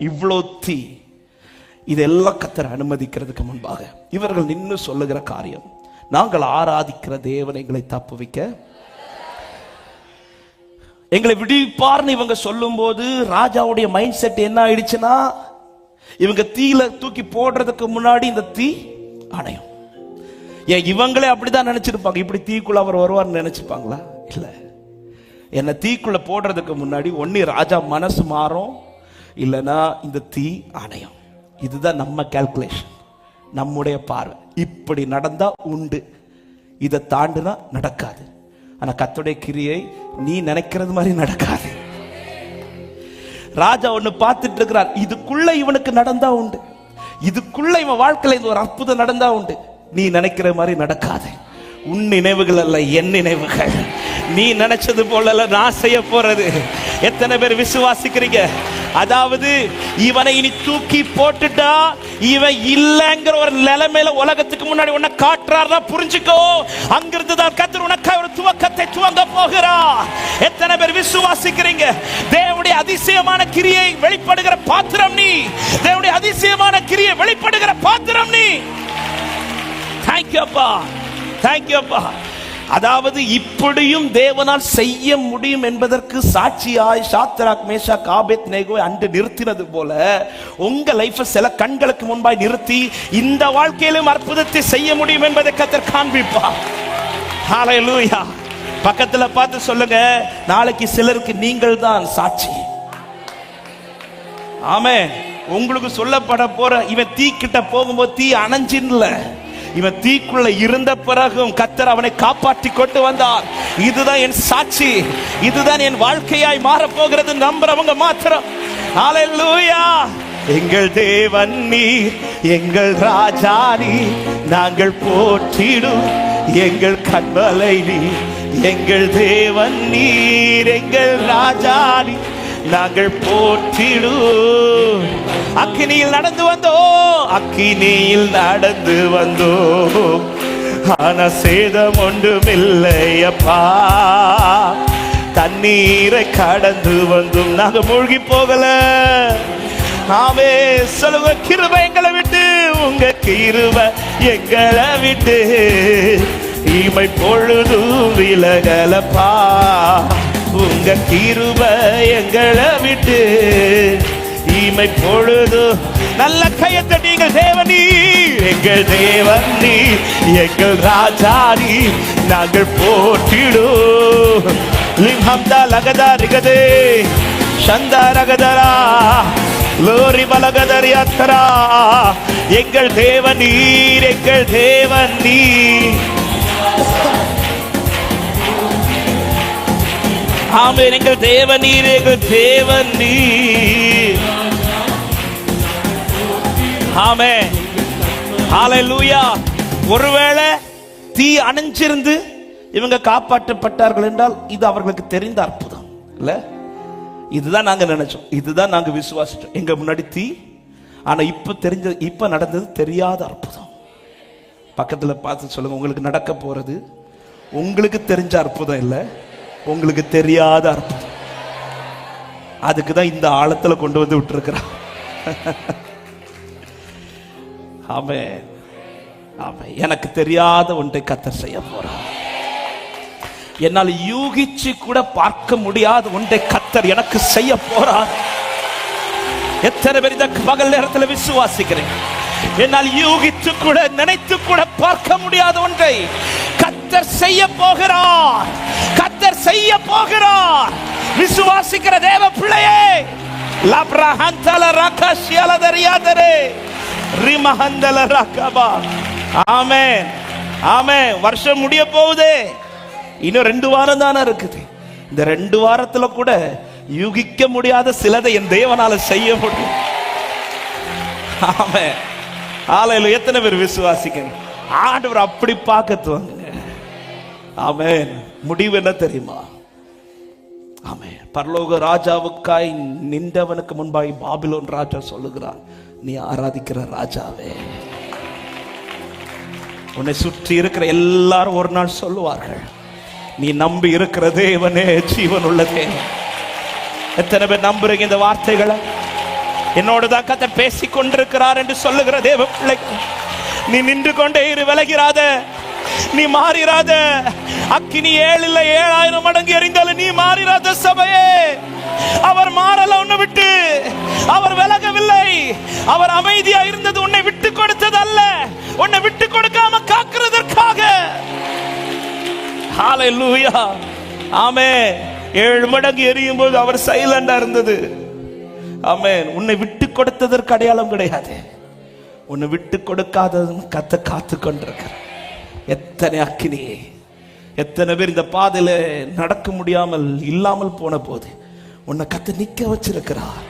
இவ்வளோ தீ. இதெல்லாம் கத்தர் அனுமதிக்கிறதுக்கு முன்பாக இவர்கள் நின்று சொல்லுகிற காரியம். நாங்கள் ஆராதிக்கிற தேவன் எங்களை தப்பு வைக்க. எங்களை விடுவிப்பார்னு இவங்க சொல்லும்போது ராஜாவுடைய மைண்ட் செட் என்ன ஆயிடுச்சுன்னா இவங்க தீயில தூக்கி போடுறதுக்கு முன்னாடி இந்த தீ அணையும். ஏன் இவங்களே அப்படிதான் நினைச்சிருப்பாங்க? இப்படி தீக்குள்ள அவர் வருவார்னு நினைச்சிருப்பாங்களா? இல்ல. என்ன தீக்குள்ள போடுறதுக்கு முன்னாடி ஒன்னு ராஜா மனசு மாறும் இல்லைன்னா இந்த தீ அணையும் இதுதான் நம்ம கால்குலேஷன் நம்முடைய பார்வை. இப்படி நடந்தா உண்டு. இதை தாண்டுனா நடக்காது. ஆனா கத்துடைய கிரியை நீ நினைக்கிறது மாதிரி நடக்காது. ராஜா ஒன்னு பார்த்துட்டு இருக்கிறார். இதுக்குள்ள இவனுக்கு நடந்தா உண்டு. இதுக்குள்ள இவன் வாழ்க்கையில இந்த ஒரு அற்புதம் நடந்தா உண்டு. நீ நினைக்கிற மாதிரி நடக்காது. உன் நினைவுகள் அல்ல என் நினைவுகள். நீ நினைச்சது போல நான் செய்ய போறது. எத்தனை பேர் விசுவாசிக்கிறீங்க? அதாவது இவனை இனி தூக்கி போட்டுட்டா இவன் இல்லைங்கிற ஒரு நிலைமையில உலகத்துக்கு முன்னாடி உன்னை காட்டுறாருன்னா புரிஞ்சுக்கோ. அங்கிருந்து தான் கத்தர் உனக்கு ஒரு துவக்கத்தை துவங்க போகிறா. எத்தனை பேர் விசுவாசிக்கிறீங்க? தேவனுடைய அதிசயமான கிரியை வெளிப்படுகிற பாத்திரம் நீ. தேவனுடைய அதிசயமான கிரியை வெளிப்படுகிற பாத்திரம் நீ. தேங்க்யூ அப்பா. தேங்க்யூ அப்பா. அதாவது இப்படியும் தேவனால் செய்ய முடியும் என்பதற்கு சாட்சியாய் சாத்ராக் மேஷா காபேத் நேகோவை அன்று நிறுத்தினது போல உங்க லைஃப் சில கண்களுக்கு முன்பாய் நிறுத்தி இந்த வாழ்க்கையிலும் அற்புதத்தை செய்ய முடியும் என்பதை கத்தர் காண்பிப்பா ஹalleluya பக்கத்துல பார்த்து சொல்லுங்க நாளைக்கு சிலருக்கு நீங்கள் தான் சாட்சி. ஆமே உங்களுக்கு சொல்லப்பட போற இவன் தீ கிட்ட போகும்போது தீ அணைஞ்சின்ல. இவன் தீக்குள்ள இருந்த பிறகும் கத்தர் அவனை காப்பாற்றி கொண்டு வந்தார். இதுதான் என் சாட்சி. இதுதான் என் வாழ்க்கையாய் மாறப் போகிறது நம்புறவங்க மாத்திரம். ஹalleluya எங்கள் தேவன் நீர் எங்கள் ராஜா நீ நாங்கள் போற்றிடும் எங்கள் கண்மலை நீ எங்கள் தேவன் நீர் எங்கள் ராஜா நீ நாங்கள் போற்றிடும் அக்கினியில் நடந்து வந்தோம். அக்கினியில் நடந்து வந்தோம். ஆனா சேதம் ஒன்றுமில்லையப்பா தண்ணீரை கடந்து வந்தும் நாங்க மூழ்கி போகல. ஆமே சொல்லுங்க கிருப எங்களை விட்டு உங்க கிருப எங்களை விட்டு. இமை பொழுதும் விலகலப்பா. உங்க கிருபை எங்களை விட்டு இமை பொழுது. நல்ல கையத்தை நீங்கள் தேவனி எங்கள் தேவனி எங்கள் ராஜாரி நாங்கள் போற்றிடும் லிம்ஹம்தா லகதா ரிகதே சந்தா ரகதரா லோரி பலகதரி அத்தரா. எங்கள் தேவன் நீர் எங்கள் தேவன் நீர். ஆமென் எங்கள் தேவன் நீர் எங்கள் தேவன் நீர். ஆமே. லூயா ஒருவேளை தீ அணைஞ்சிருந்து இவங்க காப்பாற்றப்பட்டார்கள் என்றால் இது அவர்களுக்கு தெரிந்த அற்புதம் இல்ல? இதுதான் நாங்க நினைச்சோம். இதுதான் நாங்க விசுவாசிச்சோம். எங்க முன்னாடி தீ ஆனா இப்ப தெரிஞ்ச இப்ப நடந்தது தெரியாத அற்புதம். பக்கத்துல பார்த்து சொல்லுங்க உங்களுக்கு நடக்க போறது உங்களுக்கு தெரிஞ்ச அற்புதம் இல்லை? உங்களுக்கு தெரியாத அற்புதம். அதுக்கு தான் இந்த ஆழத்துல கொண்டு வந்து விட்டுருக்கிறான் ஆமே ஆமே எனக்கு தெரியாத ஒன்றை கத்தர் செய்ய போறார். என்னால் யூகிச்சு கூட பார்க்க முடியாத ஒன்றை கத்தர் எனக்கு செய்ய போறார். எத்தனை பேர் இந்த பகல் நேரத்தில் விசுவாசிக்கிறேன் என்னால் யூகித்து கூட நினைத்து கூட பார்க்க முடியாத ஒன்றை கத்தர் செய்ய போகிறார். கத்தர் செய்ய போகிறார். விசுவாசிக்கிற தேவ பிள்ளையே லப்ரஹந்தல ரகஷ்யல தரியாதரே ரிமஹந்தல ரகபா. ஆமென். ஆமென். வருஷம் முடிய போகுதே. இன்னும் ரெண்டு வாரம் தானே இருக்குது. இந்த ரெண்டு வாரத்துல கூட யூகிக்க முடியாத சிலதை என் தேவனால செய்ய முடியும். ஆமென். ஆலையில எத்தனை பேர் விசுவாசிக்கணும்? ஆண்டவர் அப்படி பார்க்க துவங்க ஆமென். முடிவு என்ன தெரியுமா? ஆமென். பரலோக ராஜாவுக்காய் நின்றவனுக்கு முன்பாய் பாபிலோன் ராஜா சொல்லுகிறான் நீ ஆராதிக்கிற ராஜாவே. உன்னை சுற்றி இருக்கிற எல்லாரும் ஒரு நாள் சொல்லுவார்கள் நீ நம்பி இருக்கிற தேவனே ஜீவன் உள்ள தேவன் எத்தனை பேர் நம்புறீங்க இந்த வார்த்தைகளை? என்னோட தான் கதை பேசிக் கொண்டிருக்கிறார் என்று சொல்லுகிற தேவ பிள்ளை நீ நின்று கொண்டே இரு விலகிறாத. நீ மாறிராத. அக்கினி ஏழு இல்ல ஏழாயிரம் மடங்கு எறிந்தாலும் நீ மாறிராத சபையே. அவர் மாறல உன்னை விட்டு. அவர் விலகவில்லை. அவர் அமைதியா இருந்தது உன்னை விட்டு கொடுத்தது அல்ல உன்னை விட்டு கொடுக்காம காக்குறதற்காக. ஆமே ஏழு மடங்கு எரியும் போது அவர் சைலண்டா இருந்தது. ஆமே உன்னை விட்டு கொடுத்ததற்கு அடையாளம் கிடையாது. உன்னை விட்டு கொடுக்காததும் கத்த காத்து கொண்டிருக்கிறேன் எத்தனை அக்கினியே எத்தனை பேர் இந்த பாதையில நடக்க முடியாமல் இல்லாமல் போன போது உன்னை கத்து நிக்க வச்சிருக்கிறார்.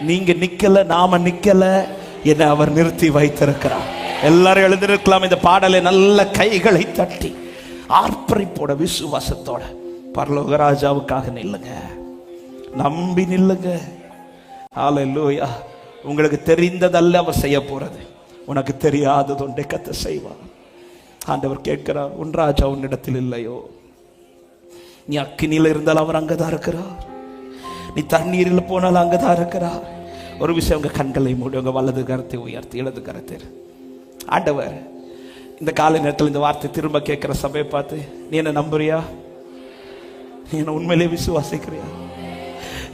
நீங்க நிக்கல நாம நிக்கல என்னை அவர் நிறுத்தி வைத்திருக்கிறார். எல்லாரும் எழுந்திருக்கலாம் இந்த பாடலை நல்ல கைகளை தட்டி ஆர்ப்பரிப்போட விசுவாசத்தோட. பரலோக ராஜாவுக்காக நில்லுங்க. நம்பி நில்லுங்க. ஹalleluya. உங்களுக்கு தெரிந்ததல்ல அவர் செய்ய போறது. உனக்கு தெரியாதது ஒன்றை கத்த செய்வார். ஆண்டவர் கேட்கிறார் உன் ராஜா உன்னிடத்தில் இல்லையோ? நீ அக்கினியில் இருந்தால் அவர் அங்கே தான் இருக்கிறார். நீ தண்ணீரில் போனால் அங்கதான் இருக்கிறார். ஒரு விஷயம் உங்கள் கண்களை மூடி உங்கள் வலது கரத்தை உயர்த்தி இடது கரத்தை. ஆண்டவர் இந்த காலை நேரத்தில் இந்த வார்த்தை திரும்ப கேட்குற சபையை பார்த்து நீ என்ன நம்புறியா? நீ என்ன உண்மையிலே விசுவாசிக்கிறியா?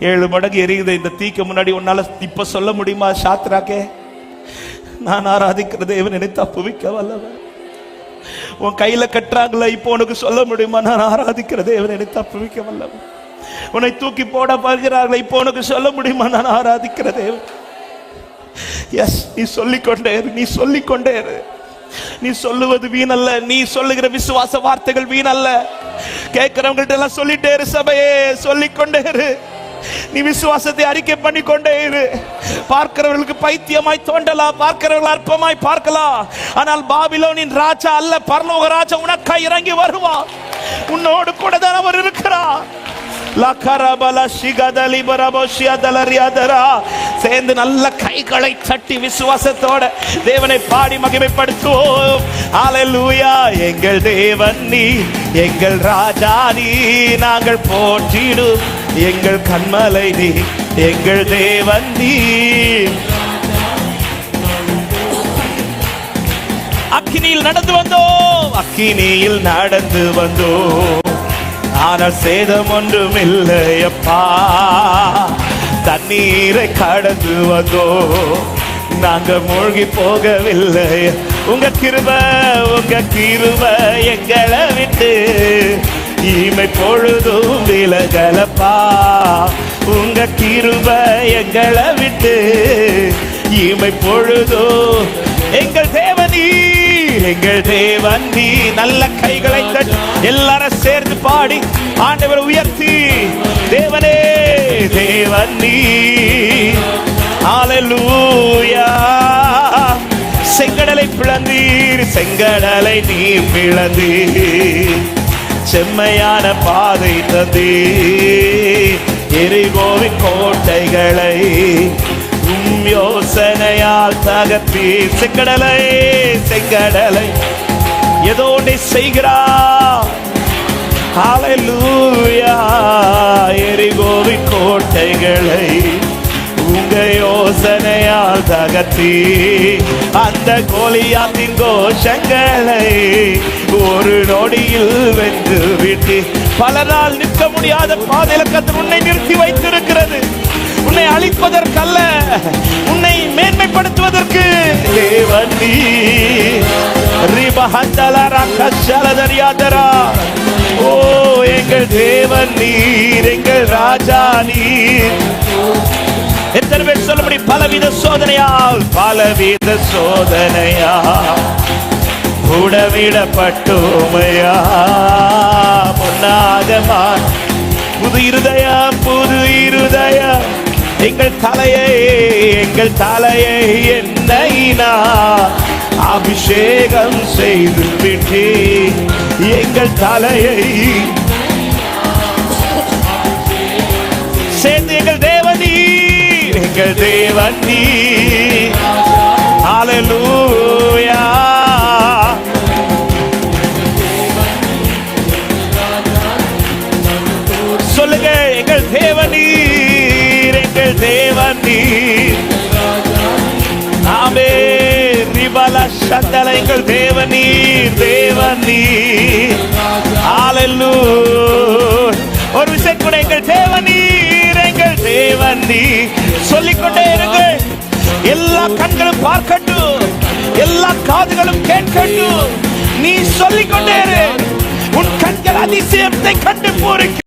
ஏழு மடங்கு எரியுது இந்த தீக்கு முன்னாடி உன்னால இப்ப சொல்ல முடியுமா சாத்ராக்கே? நான் ஆராதிக்கிற தேவன் நினைத்தா புவிக்க வல்லவன் உன் கையில கட்டுறாங்கள இப்போ உனக்கு சொல்ல முடியுமா? நான் ஆராதிக்கிற தேவன் என்னை தப்புவிக்க வல்ல உன்னை தூக்கி போட பார்க்கிறார்களா இப்போ உனக்கு சொல்ல முடியுமா? நான் ஆராதிக்கிற தேவன். எஸ் நீ சொல்லிக்கொண்டே இரு நீ சொல்லிக்கொண்டே இரு. நீ சொல்லுவது வீணல்ல நீ சொல்லுகிற விசுவாச வார்த்தைகள் வீணல்ல. கேட்கிறவங்கள்ட்ட எல்லாம் சொல்லிட்டே இரு சபையே சொல்லிக்கொண்டே இரு. நீ விசுவாசத்தை அறிக்கை பண்ணி கொண்டே இரு. பார்க்கிறவர்களுக்கு பைத்தியமாய் தோண்டலாம் பார்க்கிறவர்கள் அற்பமாய் பார்க்கலாம் ஆனால் பாபிலோனின் ராஜா அல்ல பரலோக ராஜா உனக்கா இறங்கி வருவா. உன்னோடு கூட தான் அவர் இருக்கிறார் சேர்ந்து நல்ல கைகளை தட்டி விசுவாசத்தோட தேவனை பாடி மகிமைப்படுத்துவோம். அலலூயா எங்கள் தேவன் நீ எங்கள் ராஜா நீ. நாங்கள் போற்றிடும் எங்கள் கண்மலை நீ எங்கள் தேவன் நீ அக்கினியில் நடந்து வந்தோம். அக்கினியில் நடந்து வந்தோம். ஆனால் சேதம் ஒன்றும் இல்லையப்பா தண்ணீரை கடந்து வந்தோம். நாங்க மூழ்கி போகவில்லை. உங்க கிருப உங்க கிருப எங்களை விட்டு இமை பொழுதும் விலகலப்பா. உங்க கிருப எங்களை விட்டு இமை பொழுதும். எங்கள் தேவனீ எங்கள் தேவன் நீ நல்ல கைகளை தட்டி எல்லாரும் சேர்ந்து பாடி ஆண்டவர் உயர்த்தி தேவனே தேவன் நீ ஹalleluya. செங்கடலை பிளந்தீர் செங்கடலை நீ பிளந்தீர். செம்மையான பாதை தந்தீ. எரிகோவின் கோட்டைகளை உம் யோசனையால் தகர்த்தி செங்கடலை செங்கடலை ஏதோ ஒன்றை செய்கிறார். எரிகோவின் கோட்டைகளை உங்க யோசனையால் தகர்த்தி அந்த கோலியாத்தின் கோஷங்களை ஒரு நொடியில் வென்று விட்டு பல நாள் நிற்க முடியாத பாதையில கத்து உன்னை நிறுத்தி வைத்திருக்கிறது. உன்னை அழிப்பதற்கல்ல உன்னை மேன்மைப்படுத்துவதற்கு. தேவன் நீ ரிபஹந்தலரா கஷலதரியாதரா ஓ எங்கள் தேவன் நீர் எங்கள் ராஜா நீர். எத்தனை பேர் சொல்ல முடியும் பலவித சோதனையால் பலவித சோதனையா உடவிடப்பட்டோமையா பொன்னாகமா புது இருதயா புது இருதயா? எங்கள் தலையை எங்கள் தலையை என்னைனா? அபிஷேகம் செய்து விட்டே எங்கள் தலையை எங்கள் தேவன் நீ அலலூயா சொல்லுங்க எங்கள் தேவன் நீர் எங்கள் தேவன் நீர். ஆமே திபல சந்தல எங்கள் தேவன் நீர் தேவன் நீ அலலூ ஒரு விஷயம் கூட எங்கள் தேவன் தேவன் சொல்லிக்கொண்டே இருங்கள். எல்லா கண்களும் பார்க்கட்டும். எல்லா காதுகளும் கேட்கட்டும். நீ சொல்லிக்கொண்டே இரு. உன் கண்கள் அதிசயத்தை கண்டு பூரிக்கும்